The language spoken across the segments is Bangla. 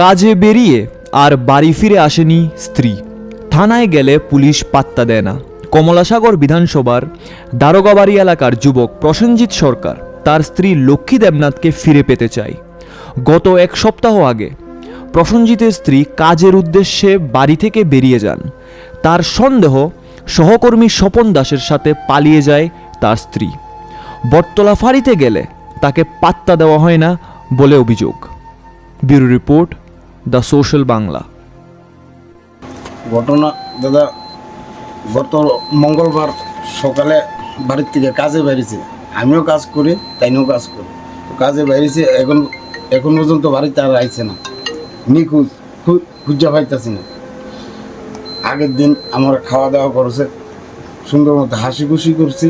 কাজে বেরিয়ে আর বাড়ি ফিরে আসেনি স্ত্রী। থানায় গেলে পুলিশ পাত্তা দেয় না। কমলাসাগর বিধানসভার দারোগাবাড়ি এলাকার যুবক প্রসেনজিৎ সরকার তার স্ত্রী লক্ষ্মী দেবনাথকে ফিরে পেতে চায়। গত এক সপ্তাহ আগে প্রসেনজিতের স্ত্রী কাজের উদ্দেশ্যে বাড়ি থেকে বেরিয়ে যান। তার সন্দেহ সহকর্মী স্বপন দাসের সাথে পালিয়ে যায় তার স্ত্রী। বটতলা ফাঁড়িতে গেলে তাকে পাত্তা দেওয়া হয় না বলে অভিযোগ। Bureau report the social Bangla. ঘটনা, দাদা, গত মঙ্গলবার সকালে বাড়ির থেকে কাজে বেরিয়েছে। আমিও কাজ করি, তাইনিও কাজ করি। কাজে বেরিয়েছে, এখন এখন পর্যন্ত বাড়িতে আর আইছে না। নিখুঁজ খুঁজা পাইতেছি না। আগের দিন আমার খাওয়া দাওয়া করেছে, সুন্দর মতো হাসি খুশি করছি।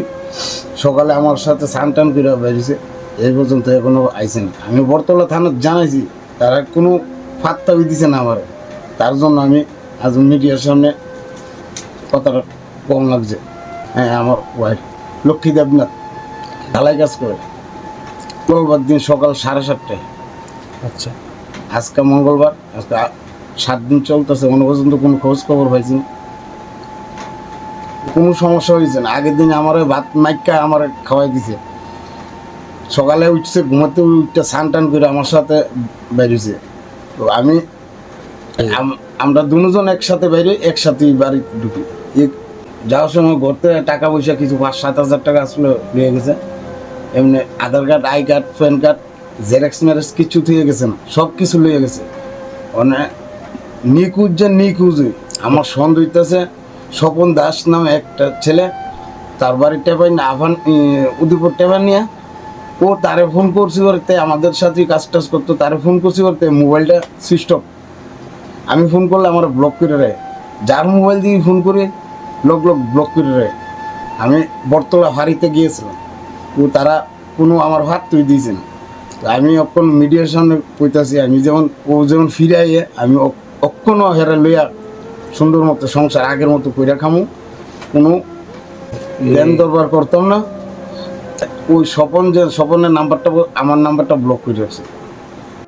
সকালে আমার সাথে স্নান টান করে বেরিয়েছে, এই পর্যন্ত এখনও আইছে না। আমি বরতলা থানা জানাইছি, তারা কোনো ফাত্তাবি দিছে না আমার। তার জন্য আমি আজ মিডিয়ার সামনে কথাটা কম লাগছে। হ্যাঁ আমার ওয়াইফ লক্ষ্মী দেবনাথ ঢালাই কাজ করে। মঙ্গলবার দিন সকাল সাড়ে সাতটায়। আচ্ছা। আজকে মঙ্গলবার আজকে সাত দিন চলতেছে কোনো পর্যন্ত কোনো খোঁজ খবর পাইছি না। কোনো সমস্যা হয়েছে না। আগের দিন আমার ভাত মাইকা আমার খাওয়াই দিছে। সকালে উঠছে ঘুমাতে উঠতে স্নান টান করে আমার সাথে বেরিয়েছে তো আমি আমরা দুজন একসাথে বাইরে একসাথে বাড়ি ঢুকি। যাওয়ার সময় ঘরতে টাকা পয়সা কিছু পাঁচ সাত হাজার টাকা আসলে হয়ে গেছে। এমনি Aadhaar card I card PAN card xerox Marek's কিছু থেকে গেছে না সব কিছু লয়ে গেছে। মানে নিখুঁজ যে নিখুঁজই আমার সন্দেহ হইতেছে স্বপন দাস নামে একটা ছেলে তার বাড়ির টেপাই না আভান উদয়পুর টেপা নিয়ে ও তারে ফোন করছি করতে আমাদের সাথে কাজ টাজ করতো তারে ফোন করছি করতে মোবাইলটা সুইচ অফ আমি ফোন করলে আমার ব্লক করে রায় যার মোবাইল দিয়ে ফোন করে লোক লোক ব্লক করে রায় আমি বটতলা ফাঁড়িতে গিয়েছিলাম। ও তারা কোনো আমার হাত তুই দিয়েছে না। আমি অক্ষণ মিডিয়ার সামনে কইতাছি আমি যেমন ও যেমন ফিরে আইয়ে আমি অক- অক্ষণও হেরা লইয়া সুন্দর মতো সংসার আগের মতো কইরা খামু। কোনো জ্ঞান দরবার করতাম না। ওই স্বপন যে স্বপনের নাম্বারটা আমার নাম্বারটা ব্লক করে রাখছে